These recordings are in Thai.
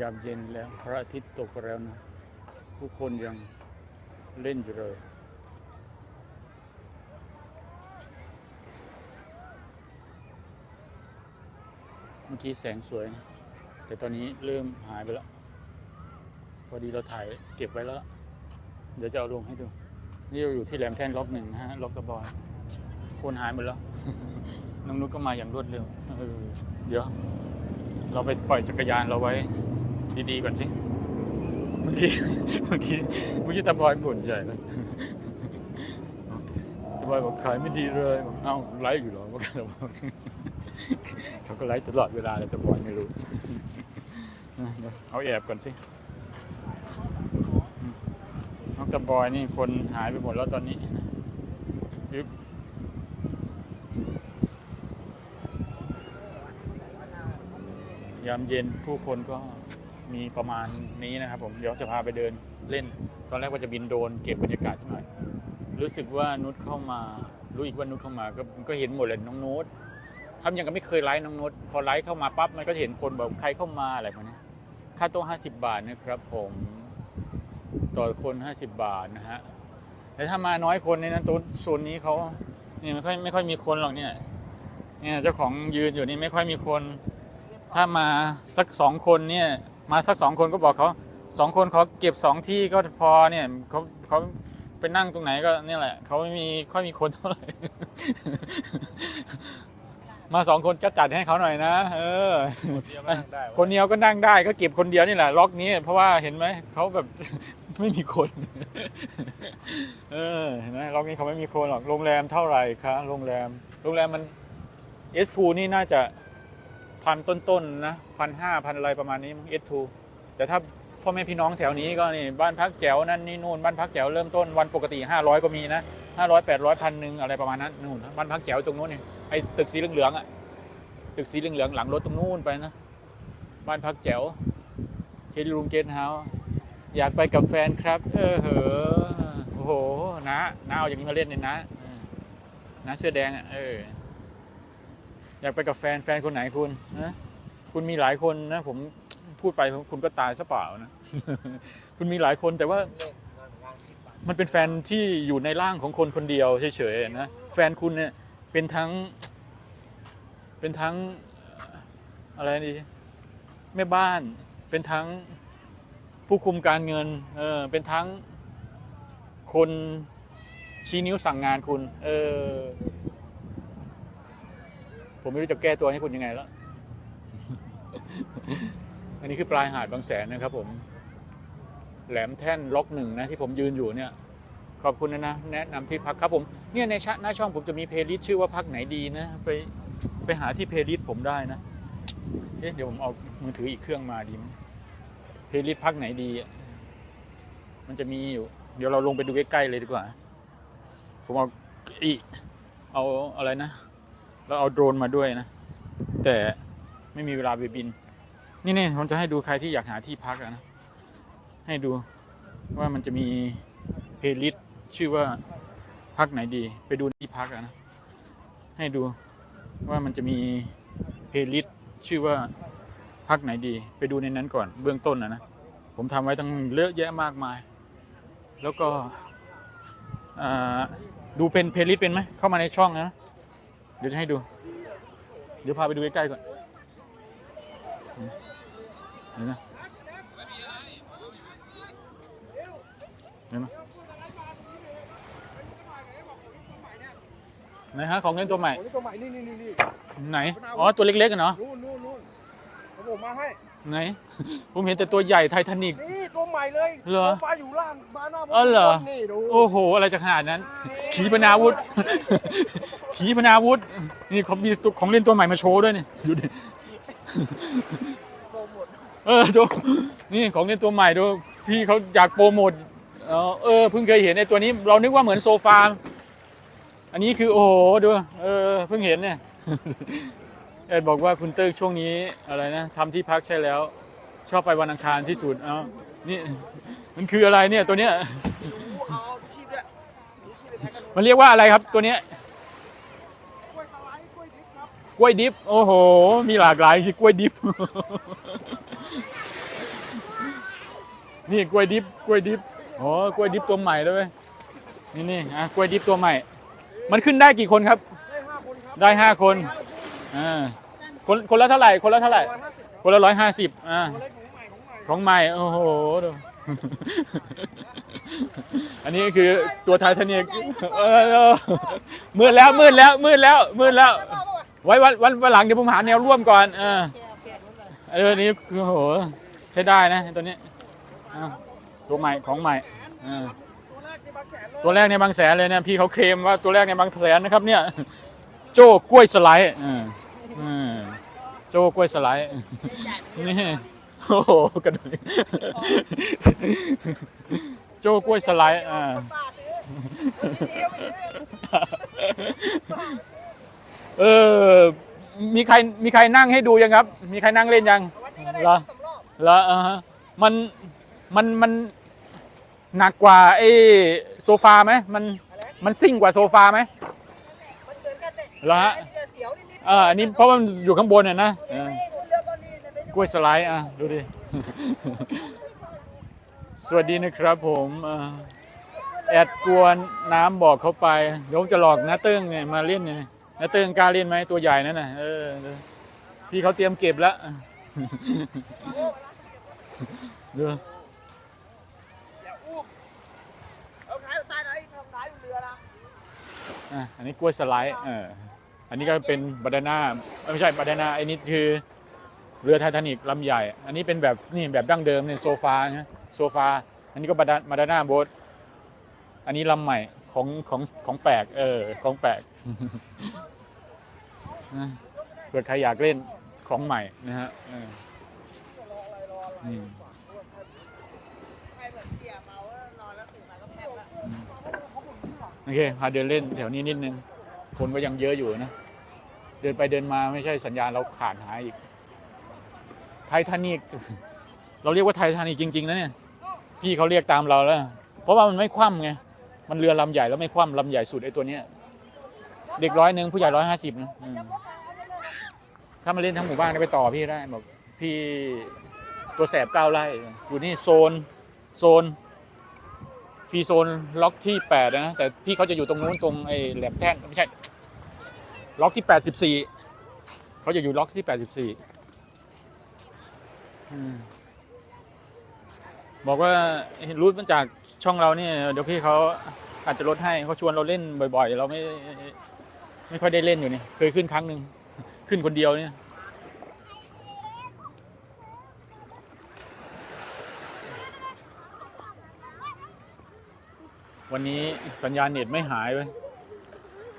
ยามเย็นแล้วพระอาทิตย์ตกแล้วนะผู้คนยังเล่นอยู่เลยเมื่อกี้แสงสวยนะแต่ตอนนี้เริ่มหายไปแล้ว พอดีเราถ่ายเก็บไว้แล้ว เดี๋ยวจะเอาลงให้ดู นี่เราอยู่ที่แหลมแท่นล็อกหนึ่งนะฮะล็อกตะบอยคนหายหมดแล้วน้องนุชก็มาอย่างรวดเร็วเออเดี๋ยว เราไปปล่อยจักรยานเราไว้ ดีๆก่อนสิเมื่อกี้เมื่อกี้เมื่อกี้ตะบอยบ่นใหญ่เลยตะบอยบอกขายไม่ดีเลยบอกเอ้าไลฟ์อยู่หรอว่ากันตะบอยเขาก็ไลฟ์ตลอดเวลาเลยตะบอยไม่รู้เอาแอบก่อนสิน้องตะบอยนี่คนหายไปหมดแล้วตอนนี้ยึบ ยามเย็นผู้คนก็มีประมาณนี้นะครับผมเดี๋ยวจะพาไปเดินเล่น ตอนแรกว่าจะบินโดรนเก็บบรรยากาศสักหน่อย รู้สึกว่านุชเข้ามา รู้อีกว่านุชเข้ามาก็ก็เห็นหมดเลยน้องนุชทำอย่างกับไม่เคยไลฟ์น้องนุชพอไลฟ์เข้ามาปั๊บมันก็เห็นคนแบบใครเข้ามาอะไรแบบนี้ค่าโต๊ะ50 บาทนะครับ ผมต่อคน 50 บาทนะฮะแต่ถ้ามาน้อยคนเนี่ยนต๊ะโซนนี้เขาเนี่ยไม่ค่อยไม่ค่อยมีคนหรอกเนี่ยเนี่ยเจ้าของยืนอยู่นี่ไม่ค่อยมีคน ถ้ามาสักสองคนเนี่ยมาสักสองคนก็บอกเขาสองคนเขาเก็บสองที่ก็พอเนี่ยเขาเขาไปนั่งตรงไหนก็เนี่ยแหละเขาไม่มีค่อยมีคนเท่าไหร่ มาสองคนก็จัดให้เขาหน่อยนะ เออ คนเดียวก็นั่งได้ก็เก็บคนเดียวนี่แหละล็อกนี้ เพราะว่าเห็นไหมเขาแบบไม่มีคน เออเห็นไหมล็อกนี้เขาไม่มีคนหรอกโรงแรมเท่าไหร่คะโรงแรม โรงแรมมัน S2 นี่น่าจะ พันต้นๆนะพันห้าพันอะไรประมาณนี้มั้ง S2 แต่ถ้าพ่อแม่พี่น้องแถวนี้ก็นี่บ้านพักแจ๋วนั่นนี่นู่นบ้านพักแจ๋วเริ่มต้นวันปกติ 500 ก็มีนะ500 800พันหนึ่งอะไรประมาณนั้นนู่นบ้านพักแจ๋วตรงนู้นนี่ไอ้ตึกสีเหลืองๆอะตึกสีเหลืองๆหลังรถตรงนู้นไปนะบ้านพักแจ๋วเคดีรูมเกสเฮาส์อยากไปกับแฟนครับ เออเหอโอ้โหนะนะเอาอย่างนี้มาเล่นเลยนะนะเสื้อแดงอะเออ อยากไปกับแฟนแฟนคนไหนคุณนะคุณมีหลายคนนะ ผมพูดไปคุณก็ตายซะเปล่านะ คุณมีหลายคนแต่ว่ามันเป็นแฟนที่อยู่ในร่างของคนคนเดียวเฉยๆนะแฟนคุณเนี่ยเป็นทั้ง เป็นทั้งอะไรดีแม่บ้าน เป็นทั้งผู้คุมการเงินเออเป็นทั้งคนชี้นิ้วสั่งงานคุณ เออ ผมไม่รู้จะแก้ตัวให้คุณยังไงแล้ว อันนี้คือปลายหาดบางแสนนะครับ ผม แหลมแท่นล็อกหนึ่งนะที่ผมยืนอยู่เนี่ย ขอบคุณนะนะแนะนำที่พักครับผม เนี่ยในชหน้าช่องผมจะมีเพลย์ลิสต์ชื่อว่าพักไหนดีนะ ไปไปหาที่เพลย์ลิสต์ผมได้นะ เอ๊ะเดี๋ยวผมเอามือถืออีกเครื่องมาดีมั้ยเพลย์ลิสต์พักไหนดีมันจะมีอยู่ เดี๋ยวเราลงไปดูใกล้ๆเลยดีกว่า ผมเอาอีเอาอะไรนะ เราเอาโดรนมาด้วยนะ แต่ไม่มีเวลาไปบิน นี่นี่ผมจะให้ดูใครที่อยากหาที่พักอะนะ ให้ดูว่ามันจะมีเพลย์ลิสต์ชื่อว่าพักไหนดี ไปดูที่พักอะนะ ให้ดูว่ามันจะมีเพลย์ลิสต์ชื่อว่าพักไหนดี ไปดูในนั้นก่อนเบื้องต้นนะนะ ผมทำไว้ตั้งเยอะแยะมากมาย แล้วก็ดูเป็นเพลย์ลิสต์เป็นไหมเข้ามาในช่องนะ ดี๋ยวจะให้ดู เดี๋ยวพาไปดูใกล้ๆก่อนเดี๋ยวนะเดี๋ยวนะไหนฮะของเล่นตัวใหม่โอ้นี่ตัวใหม่นี่นี่นี่นี่ไหน อ๋อ ตัวเล็กๆกันเนาะนู่นนู่นนู่นเอาผมมาให้ ไหน ผมเห็นแต่ตัวใหญ่ไททานิก นี่ตัวใหม่เลยเหรอ ตัวฟ้าอยู่ล่างบ้านหน้าอ๋อเหรอ นี่ดูโอ้โห อะไรจะขนาดนั้น ขีปนาวุธ ขีปนาวุธ นี่เขามีตัวของเล่นตัวใหม่มาโชว์ด้วยนี่ดูดิโปรโมทเออดูนี่ของเล่นตัวใหม่ดู พี่เขาอยากโปรโมทเออเออเพิ่งเคยเห็นในตัวนี้ เรานึกว่าเหมือนโซฟา อันนี้คือโอ้โหดู เออเพิ่งเห็นเนี่ย เอ็ดบอกว่าคุณเติ้งช่วงนี้อะไรนะทำที่พักใช่แล้ว ชอบไปวันอังคารที่สุดเอ้านี่มันคืออะไรเนี่ยตัวเนี้ยมันเรียกว่าอะไรครับตัวเนี้ยกล้วยดิบโอ้โห มีหลากหลายสิกล้วยดิฟนี่กล้วยดิบกล้วยดิบโอ้กล้วยดิบตัวใหม่ด้วยเวยนี่นี่อะกล้วยดิบตัวใหม่ มันขึ้นได้กี่คนครับ ได้ห้าคน อ่าคนคนละเท่าไหร่ คนละเท่าไหร่ คนละร้อยห้าสิบอ่าของใหม่ของใหม่ของใหม่โอ้โหดูอันนี้คือตัวไททานิกเออเออมืดแล้วมืดแล้วมืดแล้วมืดแล้ว ไว้วันวันวันหลังเดี๋ยวผมหาแนวร่วมก่อนเออเออนี่คือโหใช้ได้นะตัวนี้ตัวใหม่ของใหม่อ่าตัวแรกในบางแสนเลยตัวแรกในบางแสนเลยเนี่ยพี่เขาเคลมว่าตัวแรกในบางแสนนะครับ เนี่ย โจ้กล้วยสไลด์ อ่าอ่าโจ้กล้วยสไลด์นี่โอ้โหกระโดดโจ้กล้วยสไลด์อ่าป้าซื้อเออมีใครมีใครนั่งให้ดูยังครับ มีใครนั่งเล่นยังวันนี้ก็ได้เหรอสองรอบแล้วอ่าฮะมันมันมันหนักกว่าไอ้โซฟาไหมมันมันซิ่งกว่าโซฟาไหมมันเกินกันเลยเหรอฮะไอ้ เสียวนิดๆเอออันนี้เพราะว่ามันอยู่ข้างบนน่ะนะเออเรือตอนนี้จะเป็นกล้วยสไลด์อะดูดิ สวัสดีนะครับผมอ่าแอดกวนน้ำบอกเขาไปเดี๋ยวผมจะหลอกน้าเติ้งเนี่ยมาเล่นเนี่ยน้าเติ้งกล้าเล่นไหมตัวใหญ่นั่นน่ะเออเออพี่เขาเตรียมเก็บแล้วดูอย่าอุ้มเอาขายตายไหนทำขายอยู่เรือนะอะอันนี้กล้วยสไลด์เออ อันนี้ก็เป็นบานาน่าไม่ใช่บานาน่าไอ้นี่คือเรือไททานิกลำใหญ่ อันนี้เป็นแบบนี่แบบดั้งเดิมเนี่ยโซฟานะโซฟา อันนี้ก็บาดาบานาน่าโบ๊ทอันนี้ลำใหม่ของของของแปลกเออของแปลกเกิดใครอยากเล่นของใหม่นะฮะนี่โอเคพาเดินเล่นแถวนี้นิดนึง คนก็ยังเยอะอยู่นะ เดินไปเดินมาไม่ใช่สัญญาณเราขาดหายอีก ไททานิกเราเรียกว่าไททานิกจริง ๆ นะเนี่ย พี่เขาเรียกตามเราแล้ว เพราะว่ามันไม่คว่ำไง มันเรือลำใหญ่แล้วไม่คว่ำลำใหญ่สุดไอ้ตัวเนี้ย เด็กร้อยหนึ่งผู้ใหญ่ร้อยห้าสิบนะถ้ามาเล่นทั้งหมู่บ้านไปต่อพี่ได้บอกพี่ตัวแสบเก้าไร่อยู่นี่โซนโซนฟรีโซนล็อกที่แปดนะ แต่พี่เขาจะอยู่ตรงนู้นตรงไอ้แหลมแท่นไม่ใช่ ล็อกที่แปดสิบสี่เขาจะอยู่ล็อกที่แปดสิบสี่บอกว่ารูทมันจากช่องเราเนี่ยเดี๋ยวพี่เขาอาจจะลดให้เขาชวนเราเล่นบ่อย ๆ เราไม่ไม่ค่อยได้เล่นอยู่นี่เคยขึ้นครั้งหนึ่งขึ้นคนเดียวเนี่ยวันนี้สัญญาณเน็ตไม่หายเว้ย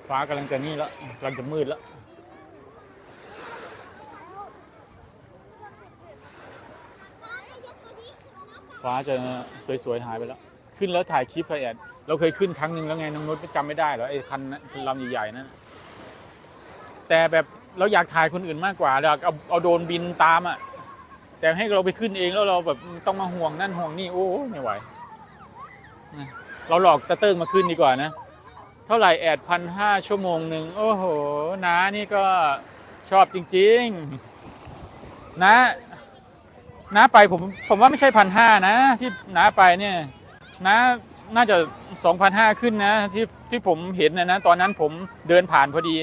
ฟ้ากำลังจะนี่แล้วกำลังจะมืดแล้วฟ้าจะสวยๆหายไปแล้ว ขึ้นแล้วถ่ายคลิปไปแอดเราเคยขึ้นครั้งหนึ่งแล้วไงน้องนุชจำไม่ได้เหรอไอ้คันลำใหญ่ๆนั่นแต่แบบเราอยากถ่ายคนอื่นมากกว่าอยากเอาเอาโดนบินตามอะแต่ให้เราไปขึ้นเองแล้วเราแบบต้องมาห่วงนั่นห่วงนี่โอ้ไม่ไหวเราหลอกตะเติ้งมาขึ้นดีกว่านะ เท่าไหร่แอดพันห้าชั่วโมงหนึ่งโอ้โหน้านี่ก็ชอบจริง ๆ นะน้าไปผมผมว่าไม่ใช่พันห้านะ ที่น้าไปเนี่ยน้าน่าจะสองพันห้าขึ้นนะ ที่ที่ผมเห็นนะนะตอนนั้นผมเดินผ่านพอดี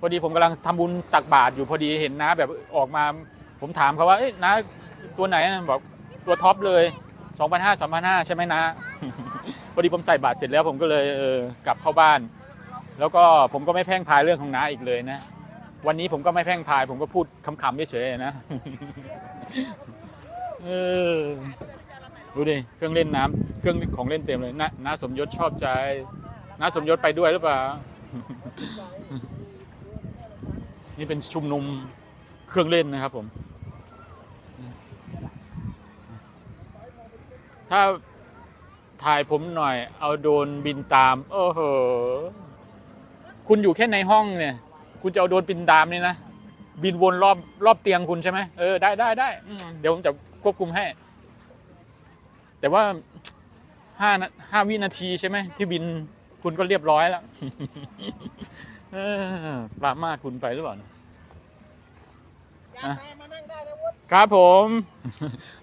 พอดีผมกำลังทำบุญตักบาตรอยู่พอดีเห็นน้าแบบออกมา ผมถามเขาว่าเอ้ยน้าตัวไหนนะบอกตัวท็อปเลยสองพันห้าสามพันห้าใช่ไหมน้า อดีผมใส่บาตรเสร็จแล้วผมก็เลยเออกลับเข้าบ้าน แล้วก็ผมก็ไม่แพ่งพายเรื่องของน้าอีกเลยนะ วันนี้ผมก็ไม่แพ่งพาย ผมก็พูดคำๆเฉยๆนะเออดูดิเครื่องเล่นน้ำเครื่องของเล่นเต็มเลยนน้าสมยศชอบใจน้าสมยศไปด้วยหรือเปล่า นี่เป็นชุมนุมเครื่องเล่นนะครับผม ถ้า ถ่ายผมหน่อย เอาโดรนบินตาม โอ้โห คุณอยู่แค่ในห้องเนี่ย คุณจะเอาโดรนบินตามนี่นะ บินวนรอบรอบเตียงคุณใช่ไหมเออได้ได้ได้อืมเดี๋ยวผมจะควบคุมให้ แต่ว่าห้านาห้าวินาทีใช่ไหมที่บินคุณก็เรียบร้อยแล้วเออปรามาสคุณไปหรือเปล่าเนี่ยกาแฟมานั่งได้นะวุฒิครับผม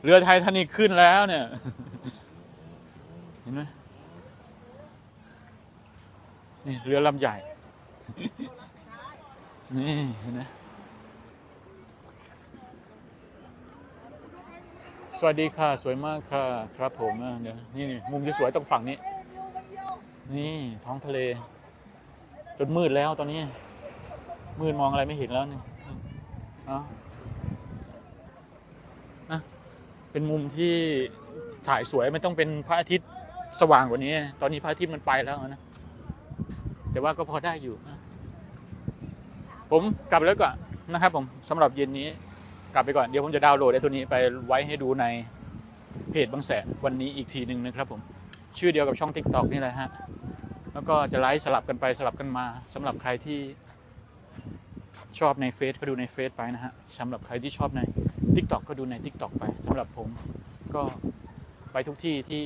เรือไททานิกขึ้นแล้วเนี่ย เห็นไหมนี่เรือลำใหญ่ นี่เห็นไหมสวัสดีค่ะ สวยมากค่ะ ครับผมอะเดี๋ยวนี่นี่มุมที่สวยตรงฝั่งนี้ นี่ท้องทะเล จนมืดแล้วตอนนี้ มืดมองอะไรไม่เห็นแล้วนี่เอ้าเป็นมุมที่ถ่ายสวยไม่ต้องเป็นพระอาทิตย์ สว่างกว่านี้ ตอนนี้พระอาทิตย์มันไปแล้วนะ แต่ว่าก็พอได้อยู่นะผมกลับแล้วก่อนนะครับ ผมสำหรับเย็นนี้ กลับไปก่อนเดี๋ยวผมจะดาวน์โหลดไอ้ตัวนี้ไปไว้ให้ดูในเพจบางแสนวันนี้อีกทีหนึ่งนะครับผมชื่อเดียวกับช่อง t ิ k t o k นี่แหละฮะแล้วก็จะไลฟ์สลับกันไปสลับกันมาสำหรับใครที่ชอบในเฟซก็ดูในเฟซไปนะฮะสำหรับใครที่ชอบในทิกตอกก็ดูใน Tik t o k ไปสำหรับผมก็ไปทุกที่ที่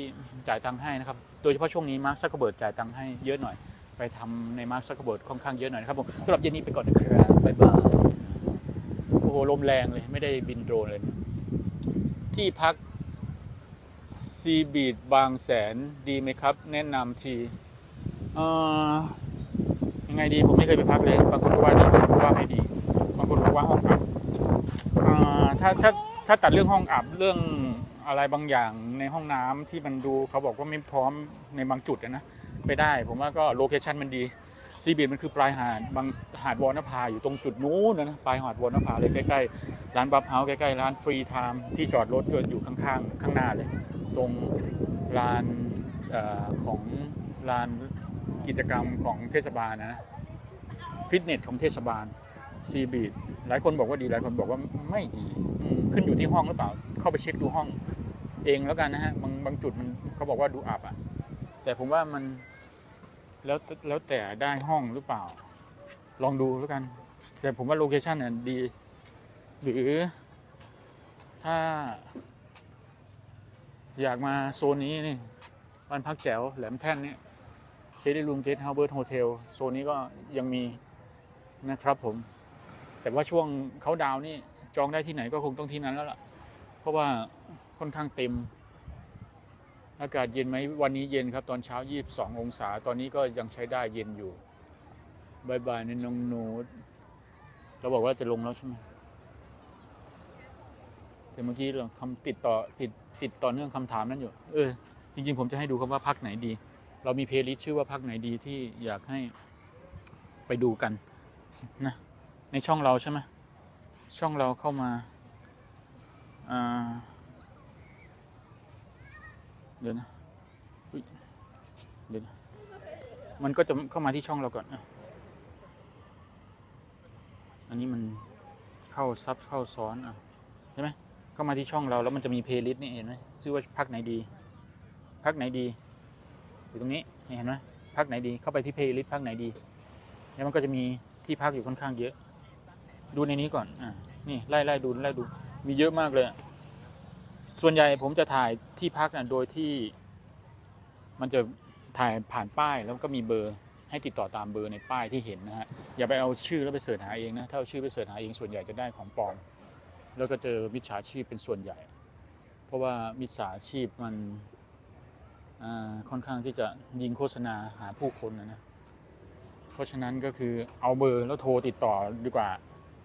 จ่ายตังค์ให้นะครับ โดยเฉพาะช่วงนี้มาร์คซักเบิร์ดจ่ายตังค์ให้เยอะหน่อย ไปทำในมาร์คซักเบิร์ดค่อนข้างเยอะหน่อยนะครับผมสำหรับเย็นนี้ไปก่อนนะครับบ๊ายบายโอ้โหลมแรงเลยไม่ได้บินโดรนเลย ที่พักซีบีดบางแสนดีไหมครับ แนะนำทีเอ่อยังไงดีผมไม่เคยไปพักเลยบางคนก็ว่าดีบางคนก็ว่าไม่ดีบางคนบอกว่าห้องอับอ่าถ้าถ้าถ้าตัดเรื่องห้องอับเรื่อง อะไรบางอย่างในห้องน้ำที่มันดูเขาบอกว่าไม่พร้อมในบางจุดนะไปได้ ผมว่าก็โลเคชันมันดีซีบีมันคือปลายหาดบางหาดวอนภาอยู่ตรงจุดนู้นนะปลายหาดวอนภาเลยใกล้ๆร้านบัฟเฮาส์ใกล้ๆร้านฟรีไทม์ที่จอดรถก็อยู่ข้างๆข้างหน้าเลย ตรงลานอของลานกิจกรรมของเทศบาลนะฟิตเนสของเทศบาล ซีบีดหลายคนบอกว่าดีหลายคนบอกว่าไม่ดีขึ้นอยู่ที่ห้องหรือเปล่า เข้าไปเช็คดูห้อง เองแล้วกันนะฮะบางบางจุดมันเขาบอกว่าดูอับอะ แต่ผมว่ามันแล้วแล้วแต่ได้ห้องหรือเปล่า ลองดูแล้วกัน แต่ผมว่าโลเคชันเนี่ยดี หรือ ถ้า อยากมาโซนนี้นี่บ้านพักแจ๋วแหลมแท่นเนี่ยเคดีรูมเกสเฮาเบิร์ตโฮเทลโซนนี้ก็ยังมีนะครับผม แต่ว่าช่วงเขาดาวนี่จองได้ที่ไหนก็คงต้องที่นั้นแล้วล่ะ เพราะว่าค่อนข้างเต็ม อากาศเย็นไหมวันนี้เย็นครับ ตอนเช้า 22 องศา ตอนนี้ก็ยังใช้ได้เย็นอยู่บายบายในน้องน้ตเราบอกว่าจะลงแล้วใช่ไหมแต่เมื่อกี้เราคำติดต่อติดติดต่อเนื่องคำถามนั้นอยู่ เออ จริง ๆ ผมจะให้ดูคำว่าพักไหนดี เรามีเพลย์ลิสต์ชื่อว่าพักไหนดีที่อยากให้ไปดูกันนะ ในช่องเราใช่ไหมช่องเราเข้ามาอ่าเดี๋ยวนะเดี๋ยวนะมันก็จะเข้ามาที่ช่องเราก่อนนะอันนี้มันเข้าซับเข้าซ้อนอะใช่ไหมเข้ามาที่ช่องเราแล้วมันจะมีเพลย์ลิสต์นี่เห็นไหมชื่อว่าพักไหนดี พักไหนดีอยู่ตรงนี้เห็นไหมพักไหนดีเข้าไปที่เพลย์ลิสต์พักไหนดี แล้วมันก็จะมีที่พักอยู่ค่อนข้างเยอะ ดูในนี้ก่อน อ่า นี่ไล่ไล่ดูไล่ดู มีเยอะมากเลยอะส่วนใหญ่ผมจะถ่ายที่พักนะโดยที่ มันจะถ่ายผ่านป้ายแล้วก็มีเบอร์ ให้ติดต่อตามเบอร์ในป้ายที่เห็นนะฮะ อย่าไปเอาชื่อแล้วไปเสิร์ชหาเองนะ ถ้าเอาชื่อไปเสิร์ชหาเองส่วนใหญ่จะได้ของปลอม แล้วก็เจอมิจฉาชีพเป็นส่วนใหญ่ เพราะว่ามิจฉาชีพมันอ่าค่อนข้างที่จะยิงโฆษณาหาผู้คนนะนะ เพราะฉะนั้นก็คือเอาเบอร์แล้วโทรติดต่อดีกว่า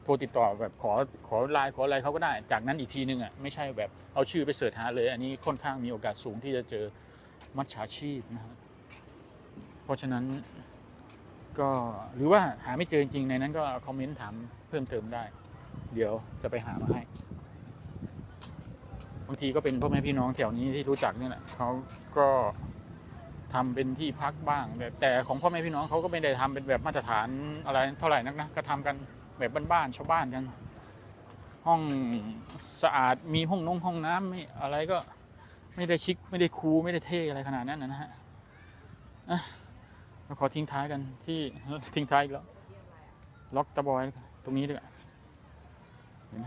โทรติดต่อแบบขอขอไลน์ขออะไรเขาก็ได้ จากนั้นอีกทีนึงอะไม่ใช่แบบเอาชื่อไปเสิร์ชหาเลย อันนี้ค่อนข้างมีโอกาสสูงที่จะเจอมัจฉาชีพนะครับเพราะฉะนั้นก็หรือว่าหาไม่เจอจริงในนั้นก็คอมเมนต์ถามเพิ่มเติมได้ เดี๋ยวจะไปหามาให้บางทีก็เป็นพ่อแม่พี่น้องแถวนี้ที่รู้จักนี่แหละเขาก็ทำเป็นที่พักบ้างแต่แต่ของพ่อแม่พี่น้องเขาก็ไม่ได้ทำเป็นแบบมาตรฐานอะไรเท่าไหร่นักนะก็ทำกัน แบบบ้านๆชาวบ้านกัน ห้องสะอาดมีห้องนงห้องน้ำไม่อะไรก็ไม่ได้ชิคไม่ได้คูลไม่ได้เท่อะไรขนาดนั้นนะฮะเราขอทิ้งท้ายกันที่ทิ้งท้ายอีกแล้วล็อกตะบอยตรงนี้ด้วยเห็นไหม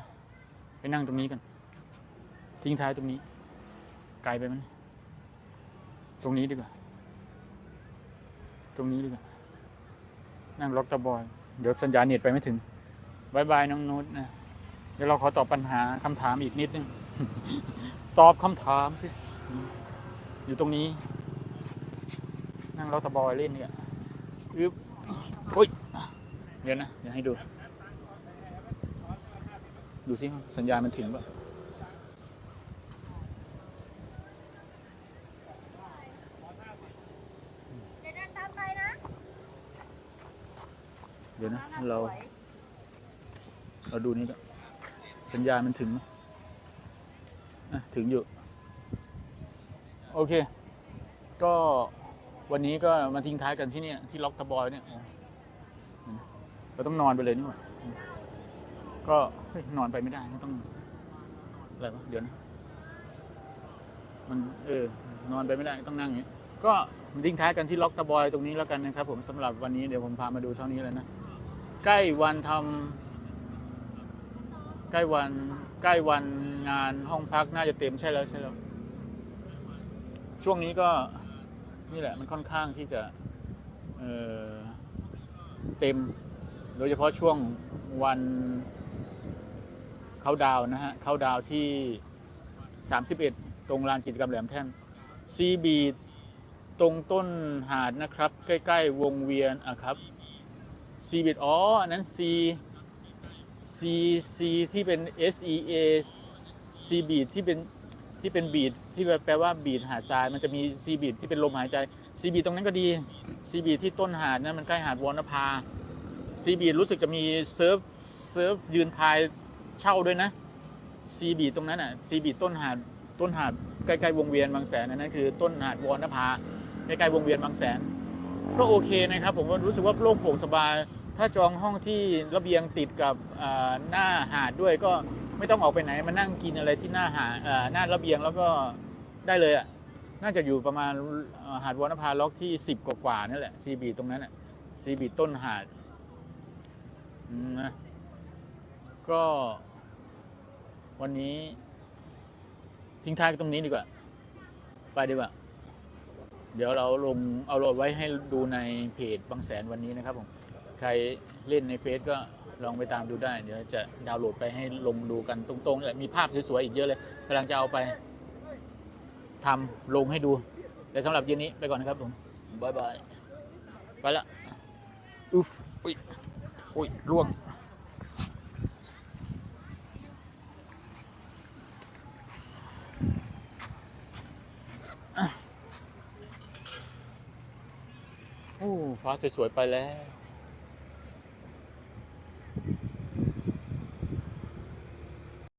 ไปนั่งตรงนี้กัน ทิ้งท้ายตรงนี้ไกลไปไหมยตรงนี้ดีกว่า ตรงนี้ดีกว่า นั่งล็อกตะบอย เดี๋ยวสัญญาณเน็ตไปไม่ถึง บายบายน้องนุชนะ เดี๋ยวเราขอตอบปัญหาคำถามอีกนิดนึง ตอบคำถามสิ อยู่ตรงนี้ นั่งรถตะบอยเล่นเนี่ยอึ๊บอุ้ย เดี๋ยวนะ เดี๋ยวให้ดู ดูสิสัญญาณมันถึงปะเดี๋ยวเดินตามใครนะเดี๋ยวนะ เรา เราดูนี่ก็สัญญาณมันถึงไหมอะถึงอยู่ โอเค ก็วันนี้ก็มาทิ้งท้ายกันที่เนี่ยที่ล็อกตะบอยเนี่ยเราต้องนอนไปเลยนี่หว่าก็นอนไปไม่ได้ต้องอะไรวะเดี๋ยวนะมันเออนอนไปไม่ได้ต้องนั่งอย่างนี้ก็มาทิ้งท้ายกันที่ล็อกตะบอยตรงนี้แล้วกันนะครับ ผมสำหรับวันนี้เดี๋ยวผมพามาดูเท่านี้เลยนะ ใกล้วันทำ ใกล้วันใกล้วันงานห้องพักน่าจะเต็มใช่แล้วใช่แล้ว ช่วงนี้ก็นี่แหละมันค่อนข้างที่จะเเต็ม โดยเฉพาะช่วงวันเขาดาวนะฮะเขาดาวที่ 31 ตรงลานกิจกรรมแหลมแท่นซีบีตรงต้นหาดนะครับ ใกล้ ๆ วงเวียนอะครับ C bit อ๋ออันนั้น C C C ที่เป็น S E A C beat ที่เป็นที่เป็นบีดที่แปลว่าบีดหาดทราย มันจะมี C beat ที่เป็นลมหายใจ C beat ตรงนั้นก็ดี C beat ที่ต้นหาดนั้นมันใกล้หาดวอนภา C beat รู้สึกจะมีเซิร์ฟเซิร์ฟยืนพายเช่าด้วยนะ C beat ตรงนั้นอะ C beat ต้นหาดต้นหาดใกล้ๆวงเวียนบางแสนนั้นคือต้นหาดวอนภาใกล้ๆวงเวียนบางแสน ก็โอเคนะครับ ผมว่ารู้สึกว่าโล่งโปร่งสบาย ถ้าจองห้องที่ระเบียงติดกับหน้าหาดด้วยก็ไม่ต้องออกไปไหนมานั่งกินอะไรที่หน้าหาดหน้าระเบียงแล้วก็ได้เลยอะน่าจะอยู่ประมาณหาดวรรณภาล็อกที่ 10 กว่าๆนั่นแหละซีบีตรงนั้นอะซีบีต้นหาดอืมนะก็วันนี้ ทิ้งท้ายตรงนี้ดีกว่า ไปดีกว่า เดี๋ยวเราลงเอาโหลดไว้ให้ดูในเพจบางแสนวันนี้นะครับผม ใครเล่นในเฟซก็ลองไปตามดูได้ เดี๋ยวจะดาวน์โหลดไปให้ลงดูกันตรงๆแหละมีภาพสวยๆอีกเยอะเลยกำลังจะเอาไปทำลงให้ดู แต่สำหรับเย็นนี้ไปก่อนนะครับผมบายบายไปละอุ๊ฟอุ้ยอุ้ยล่วงโอ้ฟ้าสวยๆไปแล้ว